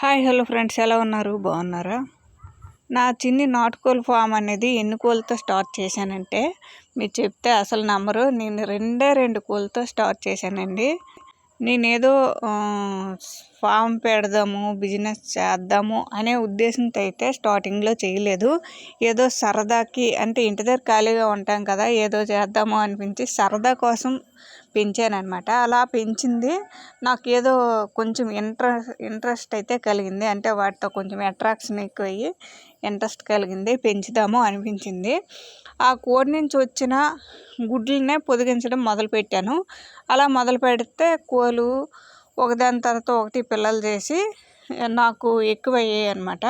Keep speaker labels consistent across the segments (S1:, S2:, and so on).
S1: Hi hello friends. ఎలా ఉన్నారు? బాగున్నారా? నా చిన్ని నాటుకోలు ఫామ్ అనేది ఎన్ని కోళ్ళతో స్టార్ట్ చేశానంటే మీరు చెప్తే అసలు నమ్మరు. నేను రెండే రెండు కోళ్ళతో స్టార్ట్ చేశానండి. నేనేదో ఫామ్ పెడదాము బిజినెస్ చేద్దాము అనే ఉద్దేశంతో అయితే స్టార్టింగ్లో చేయలేదు. ఏదో సరదాకి అంటే ఇంటి దగ్గర ఖాళీగా ఉంటాం కదా ఏదో చేద్దాము అనిపించి సరదా కోసం పెంచానమాట అలా పెంచింది. నాకు ఏదో కొంచెం ఇంట్రెస్ట్ ఇంట్రెస్ట్ అయితే కలిగింది. అంటే వాటితో కొంచెం అట్రాక్షన్ ఎక్కువయ్యి ఇంట్రెస్ట్ కలిగింది. పెంచుదాము అనిపించింది. ఆ కోడి నుంచి వచ్చిన గుడ్లనే పొదిగించడం మొదలుపెట్టాను. అలా మొదలు పెడితే కోలు ఒకదాని తర్వాత ఒకటి పిల్లలు చేసి నాకు ఎక్కువయ్యాయి అనమాట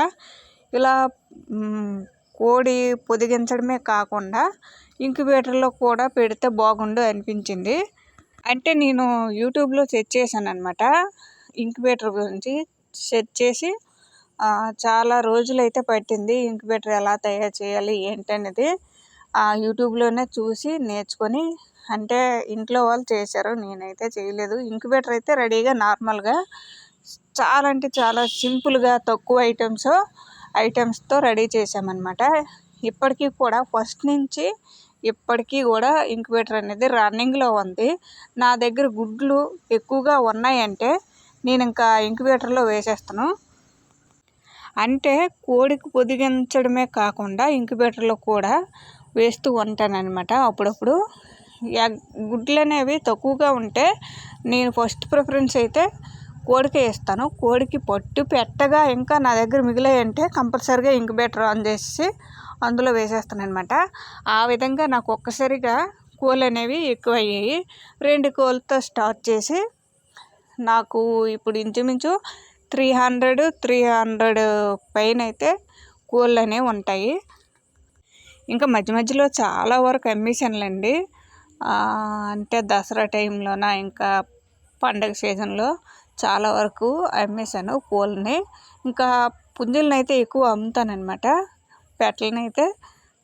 S1: ఇలా కోడి పొదిగించడమే కాకుండా ఇంక్యుబేటర్లో కూడా పెడితే బాగుండు అనిపించింది. అంటే నేను యూట్యూబ్లో సెర్చ్ చేశాను అనమాట ఇంక్యుబేటర్ గురించి సెర్చ్ చేసి చాలా రోజులైతే పట్టింది ఇంక్యుబేటర్ ఎలా తయారు చేయాలి ఏంటనేది యూట్యూబ్లోనే చూసి నేర్చుకొని అంటే ఇంట్లో వాళ్ళు చేశారు నేనైతే చేయలేదు. ఇంక్యుబేటర్ అయితే రెడీగా నార్మల్గా చాలా అంటే చాలా సింపుల్గా తక్కువ ఐటమ్స్ ఐటమ్స్తో రెడీ చేసామన్నమాట ఇప్పటికీ కూడా ఫస్ట్ నుంచి ఇప్పటికీ కూడా ఇంక్యుబేటర్ అనేది రన్నింగ్లో ఉంది. నా దగ్గర గుడ్లు ఎక్కువగా ఉన్నాయంటే నేను ఇంకా ఇంక్యుబేటర్లో వేసేస్తాను. అంటే కోడికి పొదిగించడమే కాకుండా ఇంక్యుబేటర్లో కూడా వేస్తూ ఉంటానన్నమాట అప్పుడప్పుడు. గుడ్లు అనేవి తక్కువగా ఉంటే నేను ఫస్ట్ ప్రిఫరెన్స్ అయితే కోడికే ఇస్తాను కోడికి పట్టు పెట్టగా ఇంకా నా దగ్గర మిగిలాయి అంటే కంపల్సరిగా ఇంక్యుబేటర్ ఆన్ చేసి అందులో వేసేస్తాను అనమాట ఆ విధంగా నాకు ఒక్కసారిగా కోళ్ళు అనేవి ఎక్కువ అయ్యాయి రెండు కోళ్ళతో స్టార్ట్ చేసి నాకు ఇప్పుడు ఇంచుమించు త్రీ హండ్రెడ్ త్రీ హండ్రెడ్ పైన అయితే కోళ్ళు అనేవి ఉంటాయి. ఇంకా మధ్య మధ్యలో చాలా వరకు అమ్మేశానులేండి. అంటే దసరా టైంలోన ఇంకా పండగ సీజన్లో చాలా వరకు అమ్మేశాను పూలని. ఇంకా పుంజులను అయితే ఎక్కువ అమ్ముతానమాట పెట్టలను అయితే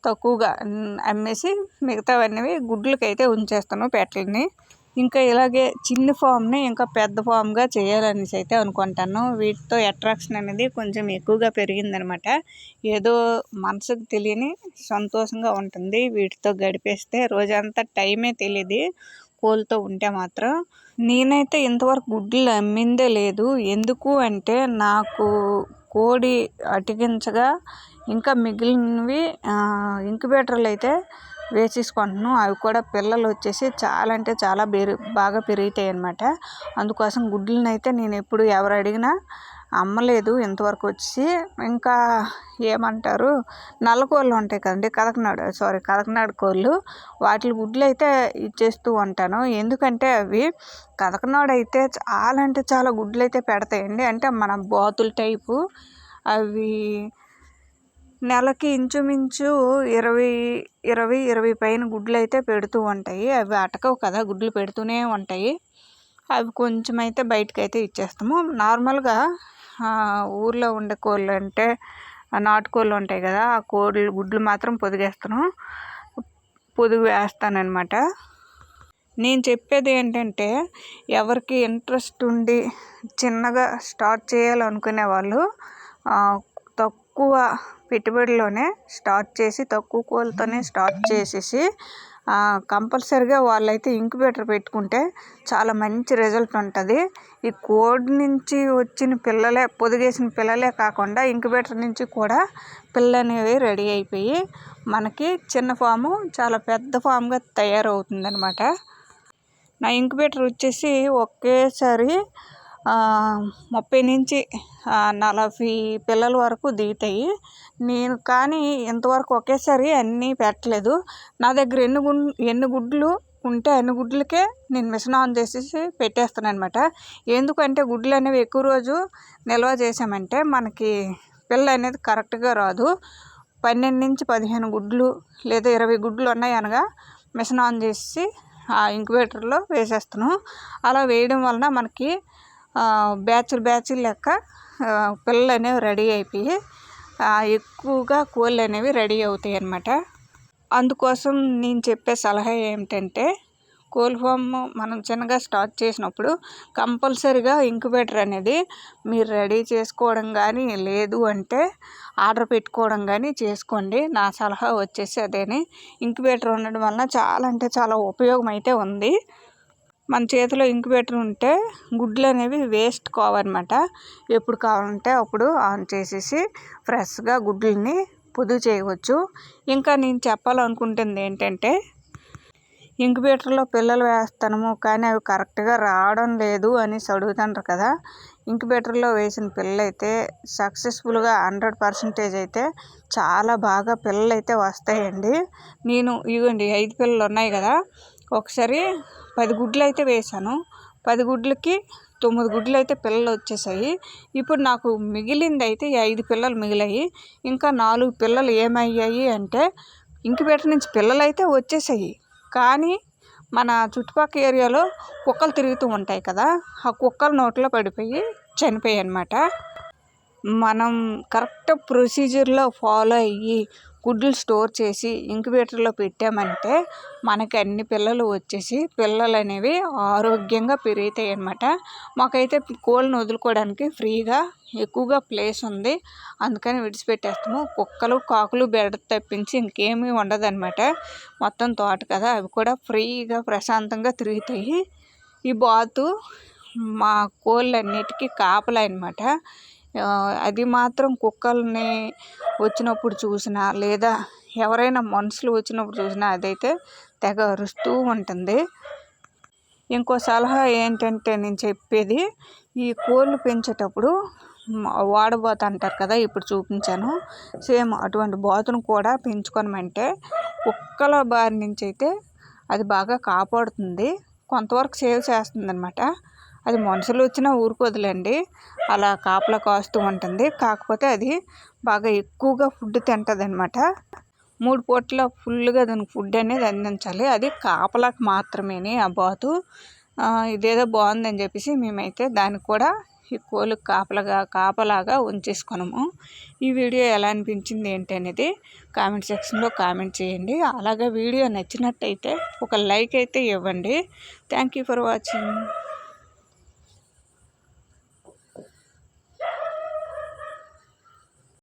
S1: తక్కువగా అమ్మేసి మిగతావన్నీ గుడ్లకైతే ఉంచేస్తాను పెట్టలని ఇంకా ఇలాగే చిన్న ఫామ్ని ఇంకా పెద్ద ఫామ్గా చేయాలనేసి అయితే అనుకుంటాను. వీటితో అట్రాక్షన్ అనేది కొంచెం ఎక్కువగా పెరిగిందనమాట. ఏదో మనసుకు తెలియని సంతోషంగా ఉంటుంది వీటితో గడిపేస్తే. రోజంతా టైమే తెలియదు కోల్తో ఉంటే మాత్రం. నేనైతే ఇంతవరకు గుడ్లు అమ్మిందే లేదు. ఎందుకు అంటే నాకు కోడి అటికించగా ఇంకా మిగిలినవి ఇంక్యుబేటర్లు అయితే వేసేసుకుంటాను అవి కూడా పిల్లలు వచ్చేసి చాలా అంటే చాలా బెరు బాగా పెరుగుతాయి అన్నమాట అందుకోసం గుడ్లను అయితే నేను ఎప్పుడు ఎవరు అడిగినా అమ్మలేదు ఇంతవరకు వచ్చి. ఇంకా ఏమంటారు? నల్ల కోళ్ళు ఉంటాయి కదండి కదకనాడు సారీ కదకనాడు కోళ్ళు. వాటి గుడ్లు అయితే ఇచ్చేస్తూ ఉంటాను. ఎందుకంటే అవి కదకనాడు అయితే చాలా అంటే చాలా గుడ్లు అయితే పెడతాయండి. అంటే మన బాతుల టైపు అవి నెలకి ఇంచుమించు ఇరవై ఇరవై ఇరవై పైన గుడ్లు అయితే పెడుతూ ఉంటాయి. అవి అటకవు కదా గుడ్లు పెడుతూనే ఉంటాయి. అవి కొంచెం అయితే బయటకు అయితే ఇచ్చేస్తాము. నార్మల్గా ఊర్లో ఉండే కోళ్ళు అంటే నాటుకోళ్ళు ఉంటాయి కదా ఆ కోళ్ళు గుడ్లు మాత్రం పొదిగేస్తాను. పొదుగు వేస్తానమాట నేను చెప్పేది ఏంటంటే ఎవరికి ఇంట్రెస్ట్ ఉండి చిన్నగా స్టార్ట్ చేయాలనుకునే వాళ్ళు తక్కువ పెట్టుబడిలోనే స్టార్ట్ చేసి తక్కువ కోళ్ళతోనే స్టార్ట్ చేసేసి కంపల్సరిగా వాళ్ళైతే ఇంక్యుబేటర్ పెట్టుకుంటే చాలా మంచి రిజల్ట్ ఉంటుంది. ఈ కోడి నుంచి వచ్చిన పిల్లలే పొదిగేసిన పిల్లలే కాకుండా ఇంక్యుబేటర్ నుంచి కూడా పిల్లలు అనేవి రెడీ అయిపోయి మనకి చిన్న ఫాము చాలా పెద్ద ఫామ్గా తయారవుతుంది అనమాట నా ఇంక్యుబేటర్ వచ్చేసి ఒకేసారి ముప్పై నుంచి నలభై పిల్లల వరకు దిగుతాయి. నేను కానీ ఇంతవరకు ఒకేసారి అన్నీ పెట్టలేదు. నా దగ్గర ఎన్ని గు ఎన్ని గుడ్లు ఉంటే అన్ని గుడ్లకే నేను మిషన్ ఆన్ చేసేసి పెట్టేస్తాను అనమాట ఎందుకంటే గుడ్లు అనేవి ఎక్కువ రోజు నిల్వ చేసామంటే మనకి పిల్ల అనేది కరెక్ట్గా రాదు. పన్నెండు నుంచి పదిహేను గుడ్లు లేదా ఇరవై గుడ్లు ఉన్నాయి అనగా మిషన్ ఆన్ చేసి ఆ ఇంక్యుబేటర్లో వేసేస్తాను. అలా వేయడం వలన మనకి బ్యాచ్లు బ్యాచ్లు లెక్క పిల్లలు అనేవి రెడీ అయిపోయి ఎక్కువగా కోళ్ళు అనేవి రెడీ అవుతాయి అన్నమాట. అందుకోసం నేను చెప్పే సలహా ఏమిటంటే కోల్ ఫామ్ మనం చిన్నగా స్టార్ట్ చేసినప్పుడు కంపల్సరీగా ఇంక్యుబేటర్ అనేది మీరు రెడీ చేసుకోవడం కానీ లేదు అంటే ఆర్డర్ పెట్టుకోవడం కానీ చేసుకోండి. నా సలహా వచ్చేసి అదేని. ఇంక్యుబేటర్ ఉండడం వలన చాలా అంటే చాలా ఉపయోగం అయితే ఉంది. మన చేతిలో ఇంక్యుబేటర్ ఉంటే గుడ్లు అనేవి వేస్ట్ కావన్నమాట. ఎప్పుడు కావాలంటే అప్పుడు ఆన్ చేసేసి ఫ్రెష్గా గుడ్లని పొదుగు చేయవచ్చు. ఇంకా నేను చెప్పాలనుకుంటుంది ఏంటంటే ఇంక్యుబేటర్లో పిల్లలు వేస్తాము కానీ అవి కరెక్ట్గా రావడం లేదు అనేసి అడుగుతుంటారు కదా. ఇంక్యుబేటర్లో వేసిన పిల్లలైతే సక్సెస్ఫుల్గా హండ్రెడ్ పర్సెంటేజ్ అయితే చాలా బాగా పిల్లలు అయితే వస్తాయండి. నేను ఇవ్వండి ఐదు పిల్లలు ఉన్నాయి కదా. ఒకసారి పది గుడ్లు అయితే వేసాను పది గుడ్లకి తొమ్మిది గుడ్లు అయితే పిల్లలు వచ్చేసాయి. ఇప్పుడు నాకు మిగిలింది అయితే ఐదు పిల్లలు మిగిలాయి. ఇంకా నాలుగు పిల్లలు ఏమయ్యాయి అంటే ఇంక్యుబేటర్ నుంచి పిల్లలు అయితే వచ్చేసాయి. కానీ మన చుట్టుపక్కల ఏరియాలో కుక్కలు తిరుగుతూ ఉంటాయి కదా ఆ కుక్కల నోట్లో పడిపోయి చనిపోయాయి అన్నమాట మనం కరెక్ట్ ప్రొసీజర్లో ఫాలో అయ్యి గుడ్లు స్టోర్ చేసి ఇంక్యుబేటర్లో పెట్టామంటే మనకి అన్ని పిల్లలు వచ్చేసి పిల్లలు అనేవి ఆరోగ్యంగా పెరుగుతాయి అన్నమాట మాకైతే కోళ్ళను వదులుకోవడానికి ఫ్రీగా ఎక్కువగా ప్లేస్ ఉంది. అందుకని విడిచిపెట్టేస్తాము. కుక్కలు కాకులు బెడ తప్పించి ఇంకేమీ ఉండదన్నమాట. మొత్తం తోట కదా అవి కూడా ఫ్రీగా ప్రశాంతంగా తిరుగుతాయి. ఈ బాతు మా కోళ్ళన్నిటికీ కాపలా అనమాట అది మాత్రం కుక్కల్ని వచ్చినప్పుడు చూసినా లేదా ఎవరైనా మనుషులు వచ్చినప్పుడు చూసినా అదైతే తెగ అరుస్తూ ఉంటుంది. ఇంకో సలహా ఏంటంటే నేను చెప్పేది ఈ కోళ్ళు పెంచేటప్పుడు వాడబోత అంటారు కదా ఇప్పుడు చూపించాను. సేమ్ అటువంటి బాతును కూడా పెంచుకోనమంటే కుక్కల బారి నుంచి అయితే అది బాగా కాపాడుతుంది. కొంతవరకు సేవ్ చేస్తుంది అనమాట అది మనుషులు వచ్చినా ఊరుకోదులేండి. అలా కాపలా కాస్తూ ఉంటుంది. కాకపోతే అది బాగా ఎక్కువగా ఫుడ్ తింటుంది అనమాట మూడు పూట్ల ఫుల్గా దానికి ఫుడ్ అనేది అందించాలి. అది కాపలాకి మాత్రమేనే ఆ బాతు. ఇదేదో బాగుందని చెప్పేసి మేమైతే దానికి కూడా ఈ కోళ్ళు కాపలాగా కాపలాగా ఉంచేసుకున్నాము. ఈ వీడియో ఎలా అనిపించింది ఏంటి అనేది కామెంట్ సెక్షన్లో కామెంట్ చేయండి. అలాగే వీడియో నచ్చినట్టయితే ఒక లైక్ అయితే ఇవ్వండి. Thank you for watching.